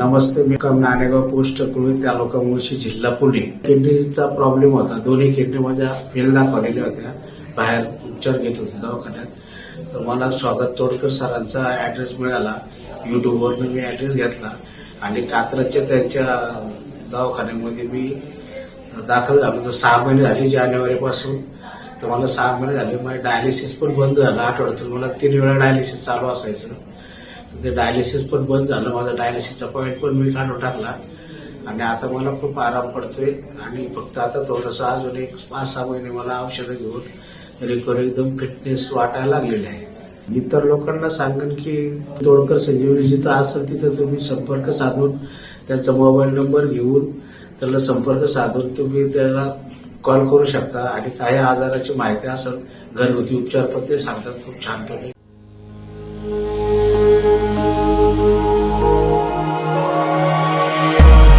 नमस्ते मी कम Nanegaon post कुळी तालुका मुळशी जिल्हा Pune किडनीचा problem होता. दोन्ही किडनी माझ्या फेल दाखवलेल्या होत्या. बाहेर उपचार घेत होते दवाखान्यात. तर मला स्वागत तोडकर सरांचा ऍड्रेस मिळाला. युट्यूबवरनं मी ऍड्रेस घेतला. आणि कात्रजच्या त्यांच्या दवाखान्यामध्ये मी दाखल झालो. तर सहा महिने झाले जानेवारीपासून. तर मला सहा महिने झाले. माझे डायलिसिस पण बंद झालं आठवड्यातून. मला तीन वेळा डायलिसिस चालू असायचं. ते डायलिसिस पण बंद झालं. माझा डायलिसिसचा पॉईंट पण मी काढून टाकला. आणि आता मला खूप आराम पडतोय. आणि फक्त आता थोडंसं अजून एक पाच सहा महिने मला औषधं घेऊन रिकवर एकदम फिटनेस वाटायला लागलेली आहे. इतर लोकांना सांगेन की तोडकर संजीवनी जिथं असेल तिथं तुम्ही संपर्क साधून त्यांचा मोबाईल नंबर घेऊन त्याला संपर्क साधून तुम्ही त्याला कॉल करू शकता. आणि काही आजाराची माहिती असेल घरगुती उपचार पण ते सांगतात. खूप छानपणे